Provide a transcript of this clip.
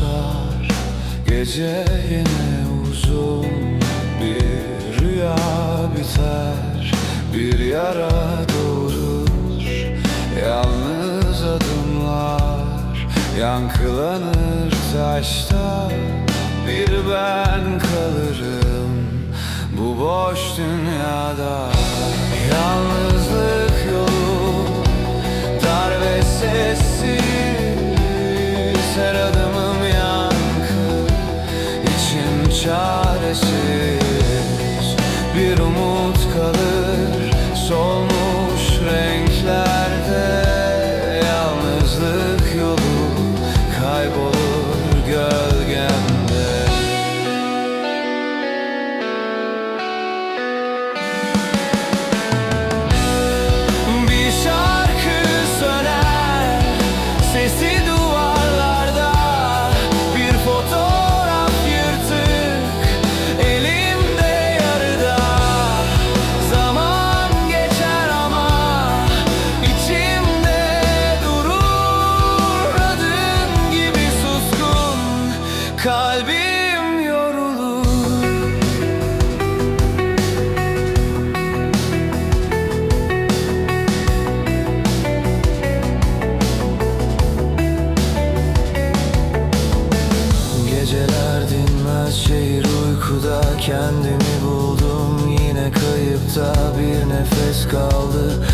susar Gece yine uzun Bir rüya biter. Bir yara doğurur. Yalnız adımlar Yankılanır taşta. Bir ben kalırım Bu boş dünyada. Yalnız Yalnızlık yolu Kaybolur Kalbim yorulur. Geceler dinmez şehir uykuda. Kendimi buldum yine kayıpta. Bir nefes kaldı